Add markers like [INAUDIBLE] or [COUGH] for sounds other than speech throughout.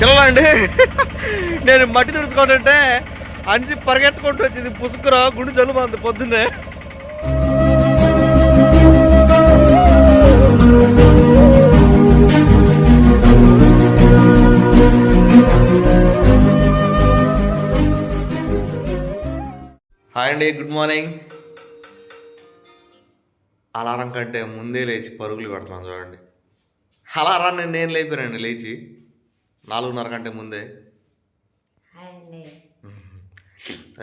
పిల్లలండి నేను మట్టి తుడుచుకోనంటే అనిసి పరిగెత్తుకుంటూ వచ్చింది. పుసుకురా గుండు జలుబు అంత పొద్దున్నే. హాయ్ అండి గుడ్ మార్నింగ్. అలారం కంటే ముందే లేచి పరుగులు పెడుతున్నాను చూడండి. అలారాన్ని నేను లేపానండి లేచి. నాలుగున్నర కంటే ముందే.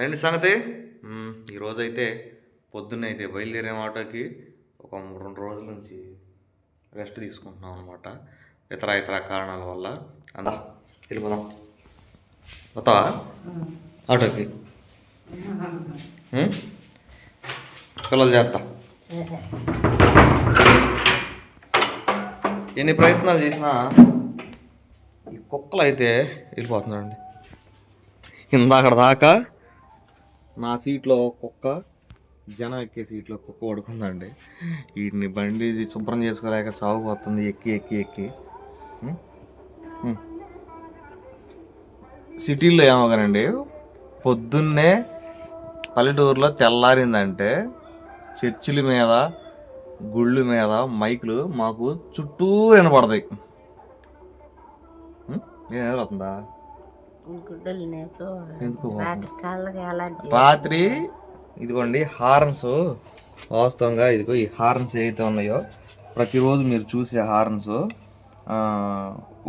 ఏంటి సంగతి? మ్మ్, ఈరోజు అయితే పొద్దున్న అయితే బయలుదేరే ఆటోకి. ఒక రెండు రోజుల నుంచి రెస్ట్ తీసుకుంటున్నాం అనమాట ఇతర ఇతర కారణాల వల్ల. అందా వెళ్ళిపోదాం. వస్తావా? ఆటోకి? పిల్లలు చేస్తా. ఎన్ని ప్రయత్నాలు చేసినా ఈ కుక్కలు అయితే వెళ్ళిపోతున్నాయండి ఇందాక దాకా నా సీట్లో కుక్క జనం ఎక్కే సీట్లో కుక్క పడుకుందండి. వీటిని బండి ఇది శుభ్రం చేసుకోలేక సాగుపోతుంది ఎక్కి ఎక్కి ఎక్కి. సిటీల్లో ఏమో సిటీల్లో ఏమోగానండి పొద్దున్నే పల్లెటూరులో తెల్లారిందంటే చర్చిల మీద గుళ్ళు మీద మైకులు మాకు చుట్టూ వినపడతాయి. ఏం ఎదురవుతుందా ఎందుకు? రాత్రి ఇదిగోండి హార్న్స్. వాస్తవంగా ఇదిగో ఈ హార్న్స్ ఏవైతే ఉన్నాయో ప్రతిరోజు మీరు చూసే హార్న్స్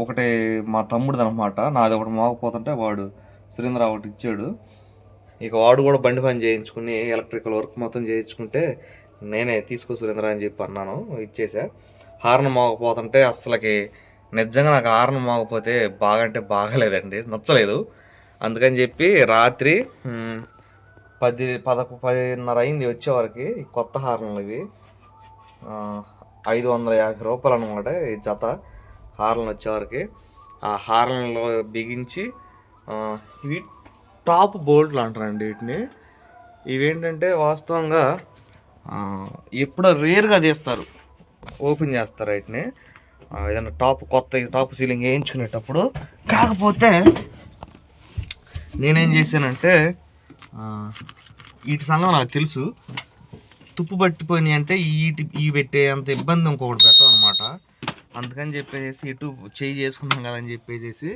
ఒకటే మా తమ్ముడు అనమాట నాది ఒకటి మోగపోతుంటే వాడు సురేంద్ర ఒకటి ఇచ్చాడు. ఇక వాడు కూడా బండి పని చేయించుకుని ఎలక్ట్రికల్ వర్క్ మొత్తం చేయించుకుంటే నేనే తీసుకో సురేంద్ర అని చెప్పి అన్నాను ఇచ్చేసా. హార్న్ మోగపోతుంటే అసలుకి నిజంగా నాకు హార్న్ మోగపోతే బాగా అంటే బాగలేదండి. నచ్చలేదు. అందుకని చెప్పి రాత్రి పది పదకొ పదిన్నర అయింది వచ్చేవరకు కొత్త హార్న్లు ఇవి. ఐదు వందల యాభై రూపాయలు అనమాట ఈ జత హార్న్లు వచ్చేవరకు. ఆ హార్న్లో బిగించి ఇవి టాప్ బోల్ట్లు అంటారండి వీటిని. ఇవేంటంటే వాస్తవంగా ఎప్పుడో రేర్గా తీస్తారు. ఓపెన్ చేస్తారు వీటిని. ఏదైనా టాప్ కొత్త టాప్ సీలింగ్ వేయించుకునేటప్పుడు కాకపోతే నేనేం చేశానంటే వీటి సంగం నాకు తెలుసు. తుప్పు పట్టిపోయినాయి అంటే ఈటి ఈ పెట్టే అంత ఇబ్బంది ఇంకొకటి పెట్టం అనమాట అందుకని చెప్పేసి ఇటు చేయి చేసుకున్నాం కదని చెప్పేసి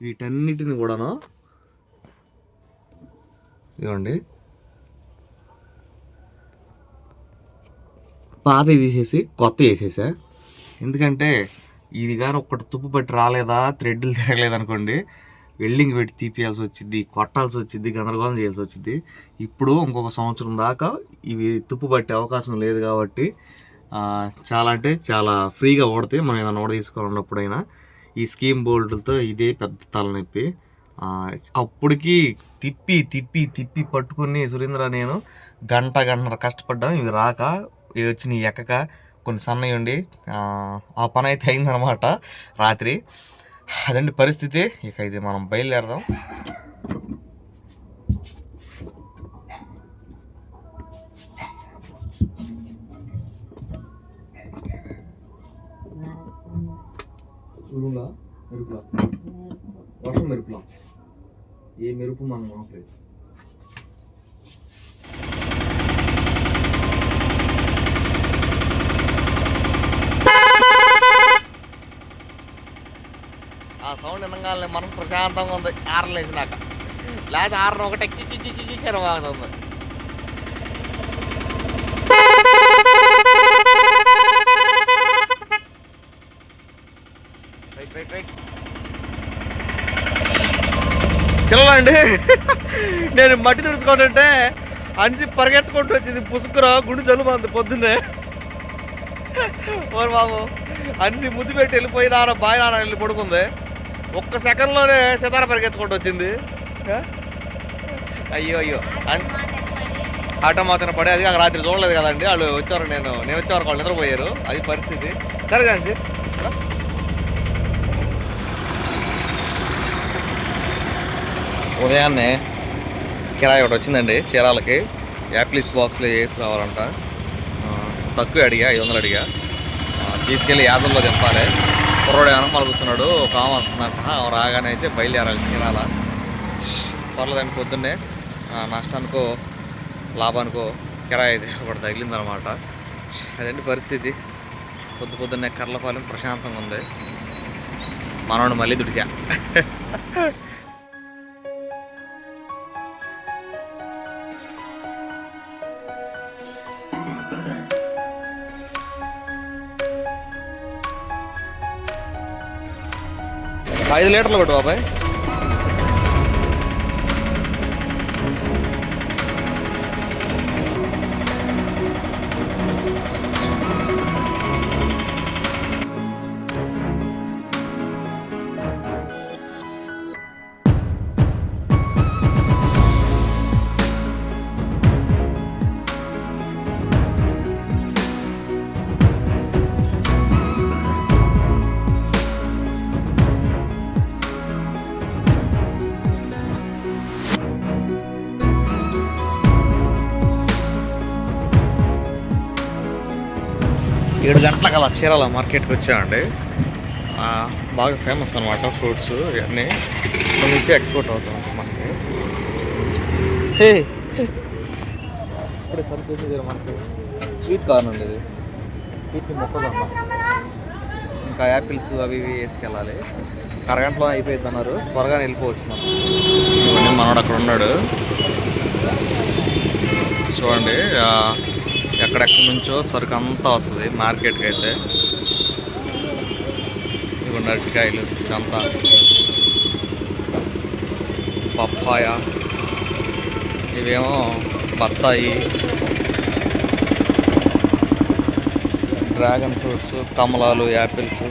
వీటన్నిటిని కూడాను ఇవ్వండి. పాత తీసేసి కొత్త వేసేసా. ఎందుకంటే ఇది కానీ ఒక్కటి తుప్పు పట్టి రాలేదా థ్రెడ్లు తిరగలేదనుకోండి వెల్డింగ్ పెట్టి తీపియాల్సి వచ్చింది కొట్టాల్సి వచ్చింది గందరగోళం చేయాల్సి వచ్చింది ఇప్పుడు ఇంకొక సంవత్సరం దాకా ఇవి తుప్పు పట్టే అవకాశం లేదు కాబట్టి చాలా అంటే చాలా ఫ్రీగా ఓడితే మనం ఏదైనా ఓడ తీసుకోవాలన్నప్పుడైనా ఈ స్కీమ్ బోల్డ్తో ఇదే పెద్ద తలనొప్పి. అప్పటికి తిప్పి తిప్పి తిప్పి పట్టుకుని సురేంద్ర నేను గంట గంటన్నర కష్టపడ్డాం. ఇవి రాక ఇవి వచ్చి నీ ఎక్కక కొన్ని సన్నయ్య ఉండి ఆ, పని అయితే అయిందనమాట రాత్రి. అదండి పరిస్థితి. ఇక ఇది మనం బయలుదేరదాం. ఉరుములా? మెరుపులా? వర్షం మెరుపులా? ఏ మెరుపు మనం ఆపలేదు మనం ప్రశాంతంగా ఉంది. ఆరలు వేసినాక లేకపోతే ఆరను ఒకటి కిక్కి వాగుతుంది. పిల్లలండి నేను మట్టి తుడుచుకోనంటే అనిసి పరిగెత్తుకుంటూ వచ్చింది. పుసుకురా గుండు జలుబు అంది పొద్దున్నే. ఓరు బాబు అనిసి ముద్దు పెట్టి వెళ్ళిపోయి నాన్న బాయ్ నాన్న వెళ్ళి పడుకుంది. ఒక్క సెకండ్లోనే సితార పరిగెత్తుకుంటూ వచ్చింది. అయ్యో అయ్యో. ఆటో మాత్రం పడే అది రాత్రి చూడలేదు కదండి. వాళ్ళు వచ్చారు నేను నేను వచ్చేవారు వాళ్ళు నిద్రపోయారు. అది పరిస్థితి. సరే కానీ ఉదయాన్నే కిరాయి ఒకటి వచ్చిందండి చీరాలకి. యాప్లీస్ బాక్స్లో వేసి రావాలంట. తక్కువ అడిగా ఐదు వందలు అడిగా. తీసుకెళ్ళి యాదంలో దింపాలి. కుర్రోడు ఏమన్నా మలుగుతున్నాడు ఒక ఆమె వస్తుందంట. ఆమె రాగానే అయితే బయలుదేరాలి తినాల? పర్లేదండి పొద్దున్నే. నష్టానికో లాభానికో కిరాయి అయితే ఒకటి తగిలిందనమాట. అదండి పరిస్థితి? పొద్దు పొద్దున్నే కర్లపాలెం ప్రశాంతంగా ఉంది. మనోడు మళ్ళీ దుడిచా ఐదు లీటర్లు ఒకటి బాబాయ్. ఏడు గంటలకు అలా చీరాల మార్కెట్కి వచ్చామండి. ఆ, బాగా ఫేమస్ అనమాట ఫ్రూట్స్ ఇవన్నీ. ఇక్కడ నుంచి ఎక్స్పోర్ట్ అవుతూ మనకి. ఇప్పుడు సరిపోతుంది మనకి స్వీట్ కార్న్ ఉంది ఇది. వీటిని మొక్కజొన్న. ఇంకా యాపిల్స్ అవి ఇవి వేసుకెళ్ళాలి. అరగంటలో అయిపోయింది అన్నారు. త్వరగా వెళ్ళిపోవచ్చు మనం. ఇవన్నీ మనోడు అక్కడ ఉన్నాడు. చూడండి ఆ, ఎక్కడెక్కడి నుంచో సరుకు అంతా వస్తుంది. మార్కెట్కి అయితే. ఇవ్వండి అరటికాయలు ఇదంతా. పప్పాయ. ఇవేమో బత్తాయి. డ్రాగన్ ఫ్రూట్స్ కమలాలు యాపిల్స్.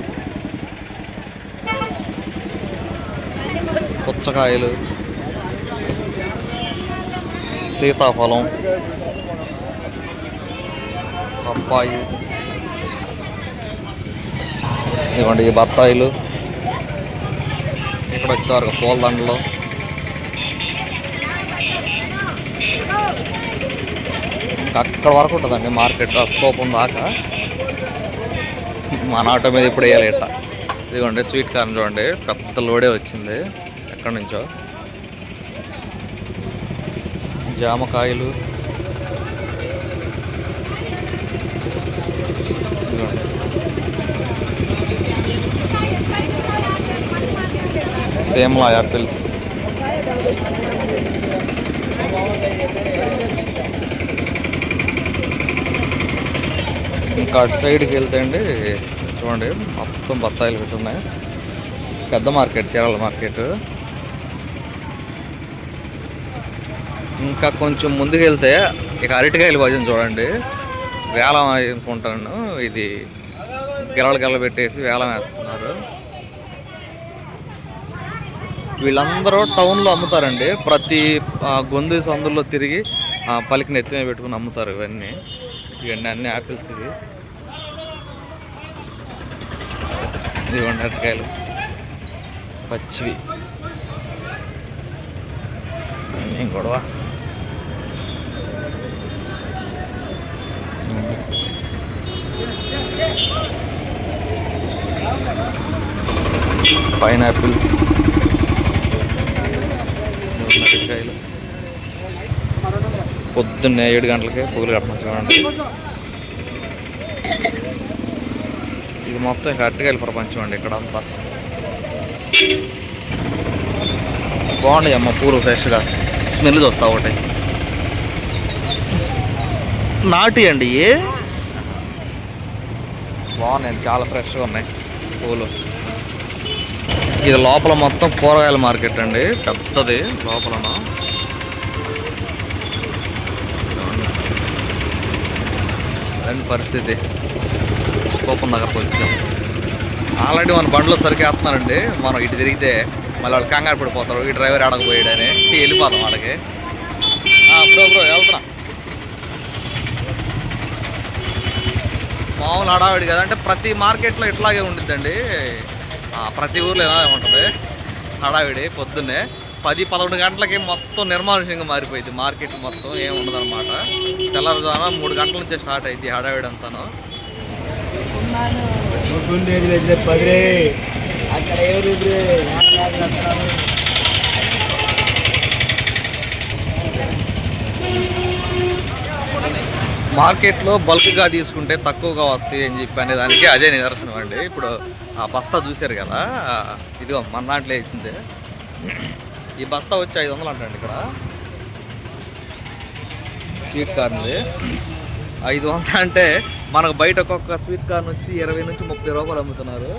పుచ్చకాయలు. సీతాఫలం. బత్తాయి ఇవ్వండి ఈ బత్తాయిలు. ఇక్కడ వచ్చేవారు పూలదండలు. అక్కడ వరకు ఉంటుందండి మార్కెట్ ఆ స్కోప్ దాకా. మన ఆటో మీద ఇప్పుడు వేయాలి ఇట్ట. ఇదిగోండి స్వీట్ కార్న్ చూడండి. పెద్ద లోడే వచ్చింది. ఎక్కడి నుంచో. జామకాయలు. సేమ్లా యాపిల్స్. ఇంకా అటు సైడ్కి వెళ్తే అండి చూడండి మొత్తం బత్తాయిలు పెట్టున్నాయి పెద్ద మార్కెట్ చీరాల మార్కెట్. ఇంకా కొంచెం ముందుకు వెళ్తే ఇక అరటికాయలు భజన చూడండి. వేలం అనుకుంటాను ఇది గిరల గిరల పెట్టేసి వేలం వేస్తున్నారు. వీళ్ళందరూ టౌన్లో అమ్ముతారండి. ప్రతి గొంతు సందుల్లో తిరిగి పలికిన ఎత్తిమే పెట్టుకుని అమ్ముతారు ఇవన్నీ. ఇవన్నీ అన్ని యాపిల్స్ ఇవి. ఇదిగోండి అరటికాయలు. పచ్చివి. ఏం గొడవ? పైనాపిల్స్. అరటికాయలు పొద్దున్నే ఏడు గంటలకి పూలు కట్టడం ఇది మొత్తం ఇక అరటికాయల ప్రపంచం అండి ఇక్కడ అంతా బాగున్నాయి అమ్మ పూలు ఫ్రెష్గా. స్మెల్ చూస్తా ఒకటి. నాటి అండి ఏ? బాగున్నాయండి చాలా ఫ్రెష్గా ఉన్నాయి పూలు. ఇది లోపల మొత్తం కూరగాయల మార్కెట్ అండి. పెద్దది లోపలన. అదండి పరిస్థితి. కోపం దగ్గరకు వచ్చాం ఆల్రెడీ మన బండ్లో సరికేస్తున్నారండి. మనం ఇటు తిరిగితే మళ్ళీ వాళ్ళు కంగారు పడిపోతారు. ఈ డ్రైవర్ ఆడకపోయాడని. వెళ్ళిపోతాం వాళ్ళకి బ్రో బ్రో వెళ్తున్నా. మామూలు హడావిడి కదా. అంటే ప్రతి మార్కెట్లో ఇట్లాగే ఉండిద్దండి. ప్రతి ఊర్లో ఎలా ఉంటుంది? హడావిడి పొద్దున్నే పది పదకొండు గంటలకి మొత్తం నిర్మానుషంగా మారిపోయింది. మార్కెట్ మొత్తం ఏముండదు ఉండదు అనమాట తెల్లవారుజామున మూడు గంటల నుంచే స్టార్ట్ అయింది హడావిడి అంతాను. అక్కడ ఎవరు మార్కెట్లో బల్క్గా తీసుకుంటే తక్కువగా వస్తాయి అని చెప్పి అనే దానికి అదే నిదర్శనం అండి. ఇప్పుడు ఆ బస్తా చూశారు కదా ఇదిగో మన దాంట్లో వేసిందే. ఈ బస్తా వచ్చి ఐదు వందలు అంటండి ఇక్కడ. స్వీట్ కార్న్ది. ఐదు వందలు అంటే మనకు బయట ఒక్కొక్క స్వీట్ కార్న్ వచ్చి ఇరవై నుంచి ముప్పై రూపాయలు అమ్ముతున్నారు.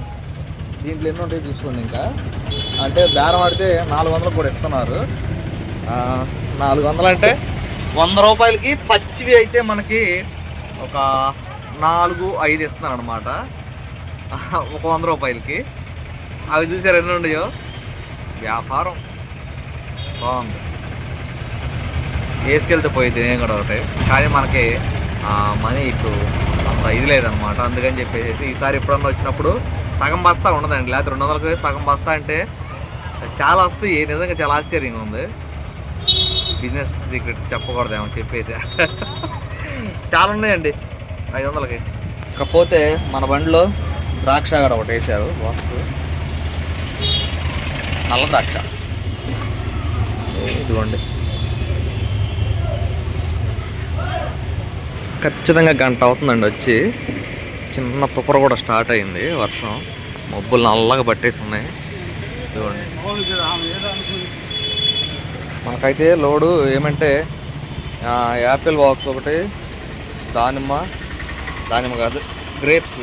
దీంట్లో ఎన్ని ఉంటాయి చూసుకోండి ఇంకా. అంటే బేరం ఆడితే నాలుగు వందలు కూడా ఇస్తున్నారు. నాలుగు వందలు అంటే వంద రూపాయలకి పచ్చివి అయితే మనకి ఒక నాలుగు ఐదు ఇస్తున్నారు అనమాట [LAUGHS] ఒక వంద రూపాయలకి. అవి చూసారు ఎన్ని ఉన్నాయో? వ్యాపారం. బాగుంది. వేసుకెళ్తే పోయింది నేను కూడా ఒకటి. కానీ మనకి మనీ ఇప్పుడు అంత ఇది లేదనమాట అందుకని చెప్పేసి ఈసారి ఎప్పుడన్నా వచ్చినప్పుడు సగం బస్తా ఉండదండి. లేకపోతే రెండు వందలకి సగం బస్తా అంటే చాలా వస్తాయి. నిజంగా చాలా ఆశ్చర్యంగా ఉంది. బిజినెస్ సీక్రెట్ చెప్పకూడదేమో చెప్పేసి. చాలా ఉన్నాయండి. ఐదు వందలకి. కాకపోతే మన బండిలో ద్రాక్ష కూడా ఒకటి వేసారు బాక్స్. నల్ల ద్రాక్ష. ఇదిగోండి. ఖచ్చితంగా గంట అవుతుందండి వచ్చి. చిన్న తుప్పర కూడా స్టార్ట్ అయింది వర్షం. మబ్బులు నల్లగా పట్టేసి ఉన్నాయి. ఇదిగోండి. మనకైతే లోడు ఏమంటే యాపిల్ బాక్స్ ఒకటి దానిమ్మ దానిమ్మ కాదు గ్రేప్స్.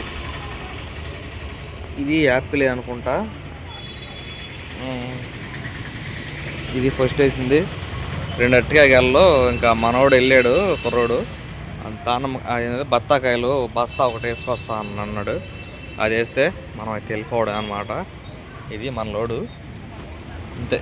ఇది యాపిల్ అనుకుంటా. ఇది ఫస్ట్ వేసింది. రెండు అరటికాయలు ఇంకా మనోడు వెళ్ళాడు కుర్రోడు. దానమ్మ బత్తాకాయలు బస్తా ఒకటి వేసుకొస్తా అని అన్నాడు. అది వేస్తే మనం అయితే వెళ్ళిపోవడం అనమాట ఇది మన లోడు. అంతే.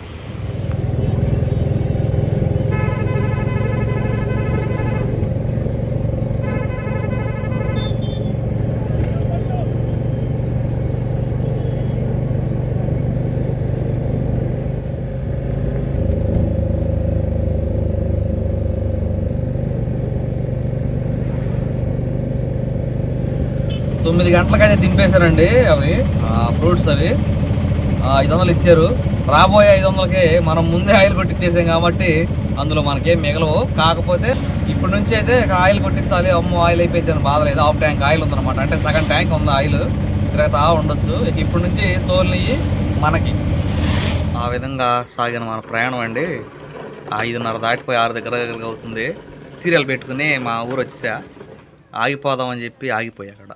తొమ్మిది గంటలకైతే దింపేశారండి అవి. ఫ్రూట్స్ అవి. ఐదు వందలు ఇచ్చారు. రాబోయే ఐదు వందలకి మనం ముందే ఆయిల్ కొట్టించేసాం కాబట్టి అందులో మనకేం మిగలవు. కాకపోతే ఇప్పటి నుంచి అయితే ఆయిల్ కొట్టించాలి. అమ్మో ఆయిల్ అయిపోయింది అని బాధ లేదు. హాఫ్ ట్యాంక్ ఆయిల్ ఉందన్నమాట. అంటే సగం ట్యాంక్ ఉంది ఆయిల్. తిరగతా ఉండొచ్చు. ఇప్పటి నుంచి తోలినవి మనకి. ఆ విధంగా సాగిన మన ప్రయాణం అండి. ఐదున్నర దాటిపోయి ఆరు దగ్గర దగ్గరగా అవుతుంది. సీరియల్ పెట్టుకుని మా ఊరు వచ్చేసా. ఆగిపోదామని చెప్పి ఆగిపోయా అక్కడ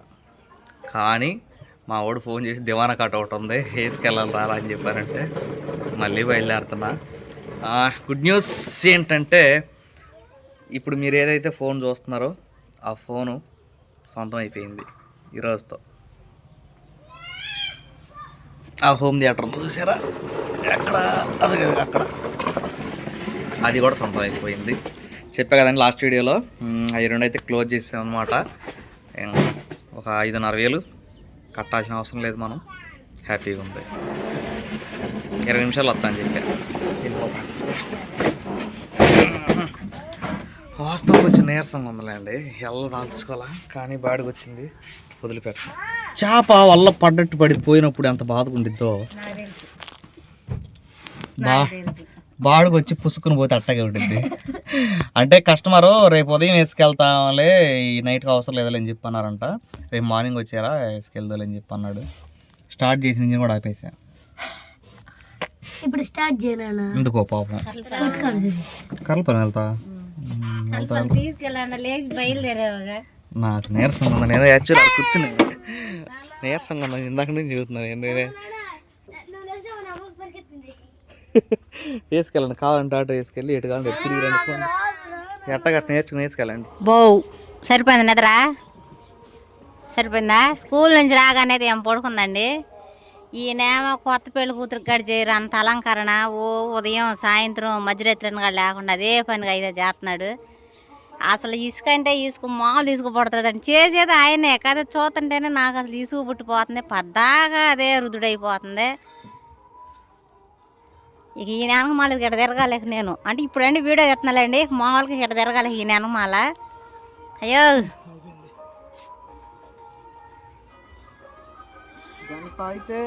కానీ మా వాడు ఫోన్ చేసి దివానా కట్ ఒకటి ఉంది వేసుకెళ్ళాలి రారా అని చెప్పారంటే మళ్ళీ బయలుదేరుతున్నా. గుడ్ న్యూస్ ఏంటంటే ఇప్పుడు మీరు ఏదైతే ఫోన్ చూస్తున్నారో ఆ ఫోను సొంతం అయిపోయింది ఈరోజుతో ఆ హోమ్ థియేటర్ చూసారా? ఎక్కడ? అది అక్కడ. అది కూడా సొంతం అయిపోయింది. చెప్పా కదండి లాస్ట్ వీడియోలో. ఈ అవి రెండు అయితే క్లోజ్ చేసాం అనమాట ఒక ఐదున్నర వేలు కట్టాల్సిన అవసరం లేదు మనం. హ్యాపీగా ఉంది. ఇరవై నిమిషాలు వస్తాను చెప్పా. వాస్తవం కొంచెం నీరసంగా ఉందిలేండి. ఎల్ల దాల్చుకోవాలా? కానీ బాడికి వచ్చింది. వదిలిపెట్టాం చేప వల్ల పడ్డట్టు పడిపోయినప్పుడు ఎంత బాధగా ఉండిద్దో. బా. బాడుకు వచ్చి పుసుకుని పోతే అట్టగే ఉంటుంది అంటే కస్టమరు రేపు ఉదయం వేసుకెళ్తాంలే ఈ నైట్కి అవసరం లేదులే అని చెప్పి అన్నారంట రేపు మార్నింగ్ వచ్చారా వేసుకెళ్దాం అని చెప్పి అన్నాడు స్టార్ట్ చేసిన ఇంజిన్ కూడా ఆపేసా. ఇప్పుడు స్టార్ట్ చేయనా ఎందుకో పాపం. కర్ల పని వెళ్తా. తీసుకెళ్ళాను? లేచి బయలుదేరావుగా. నాకు నీరసంగా ఉంది నేను యాక్చువల్ కూర్చుని నీరసంగా ఇందాక నుంచి చెబుతున్నాను నేను నేనే. వేసుకెళ్ళండి కావాలంటే ఆటో వేసుకెళ్ళి ఎటు కావాలంటే తిరిగి రండి. ఎట్టగట్ట నేర్చుకుని వేసుకెళ్ళండి బో సరిపోయింది నిద్రా? సరిపోయిందా? స్కూల్ నుంచి రాగానే ఏం పడుకుందండి? ఈయనేమో కొత్త పెళ్ళి కూతురు గడి చేయరు అంత అలంకరణ. ఓ ఉదయం సాయంత్రం మధ్యరాత్రిని కూడా లేకుండా అదే పనిగా అయితే చేస్తున్నాడు. అసలు ఇసుక అంటే ఇసుక మామూలు ఇసుక పడుతుందండి. చేసేది ఆయనే కదా చూస్తుంటేనే నాకు అసలు ఇసుక పుట్టిపోతుంది. పద్దాగా అదే రుదుడైపోతుంది ఇక ఈ నెనకమాల ఇక్కడ తిరగాలి ఇక నేను. అంటే ఇప్పుడండి వీడియో చెప్తున్నాలండి మామూలుగా ఇక్కడ తిరగాలి ఈ నెనకమాల అయ్యో. అట్లా అయితే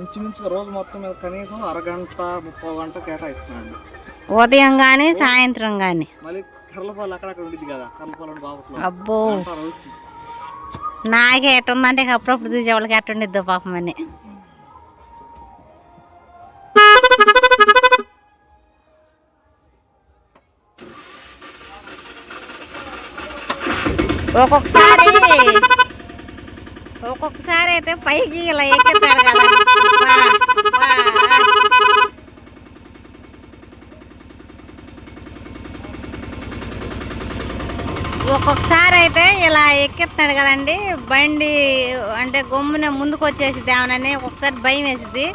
ఇంచుమించుగా రోజు మొత్తం మీద కనీసం అరగంట ముప్పై గంట కేటాయిస్తున్నాండి ఉదయం కానీ సాయంత్రం కానీ మళ్ళీ కర్లపాలు అక్కడక్కడ కదా. కర్లపాలు అబ్బో. గంట నాకే ఎట్టుందంటే అప్పుడప్పుడు చూసే వాళ్ళకి ఎట్టుండిద్దో పాపం అని. ఒక్కొక్కసారి ఒక్కొక్కసారి అయితే పైకి ఇలా ఎక్కిస్తాడు కదా. ఒక్కొక్కసారి అయితే ఇలా ఎక్కిస్తాడు కదండి. బండి అంటే గమ్మున ముందుకు వచ్చేసి దేవనని ఒక్కొక్కసారి భయం వేసింది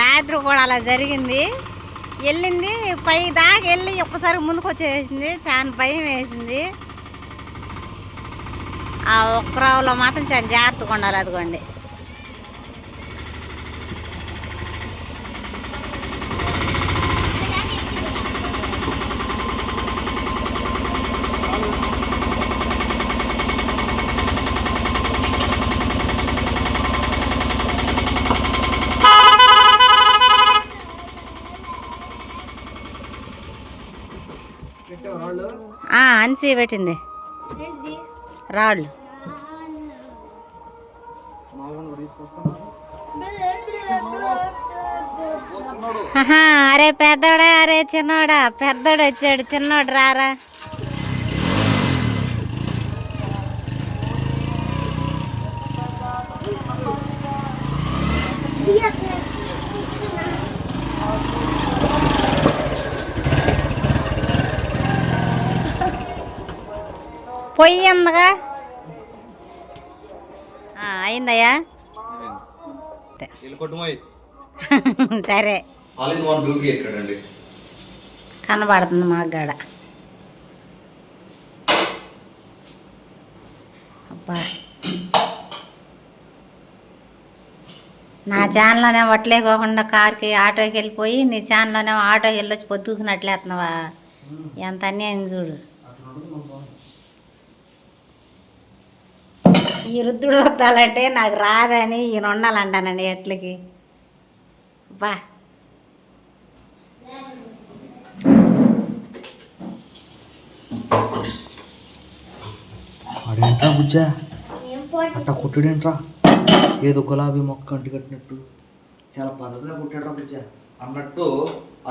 రాత్రి కూడా అలా జరిగింది. వెళ్ళింది పై దాకా వెళ్ళి ఒక్కసారి ముందుకు వచ్చేసింది చాలా భయం వేసింది. ఆ ఒక్క రావులో మాత్రం చాలా జాగ్రత్తగా ఉండాలి అదిగోండి. ఆ, అన్సి పెట్టింది. రాళ్ళు ఆహా, అరే పెద్దోడా అరే చిన్నోడా పెద్దోడు వచ్చాడు చిన్నోడు రారా పొయ్యి ఉందిగా అయిందయ్యా? [LAUGHS] సరే. కనబడుతుంది మాకు గాడ అబ్బా. నా ఛానల్లోనే వట్లేకోకుండా కార్కి ఆటోకి వెళ్ళిపోయి నీ ఛానల్లోనే ఆటోకి వెళ్ళొచ్చి పొద్దుకున్నట్లేస్తున్నావా ఎంత అన్యాయం చూడు. ఈ రుద్దుడు వద్దాలంటే నాకు రాదని ఈయన ఉండాలంటానండి ఎట్లకి? బా. అడేంట్రా బుజ్జా? అట్ట కొట్టుడేంట్రా? ఏదో గులాబీ మొక్క అంటి కట్టినట్టు. చాలా పద్ధతిగా కొట్టాడ్రా బుజ్జా. అన్నట్టు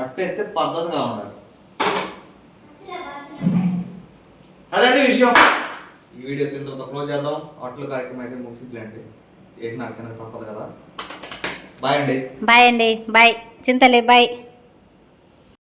అట్టేస్తే పద్ధతిగా ఉండాలి అదండి విషయం. ఈ వీడియో తిన్న తర్వాత క్లోజ్ చేద్దాం. హోటల్ కార్యక్రమం అయితే ముగిసిద్లేండి చేసి నాకు తినక తప్పదు కదా. బాయ్ అండి. బాయ్ అండి. Bye చింతలే bye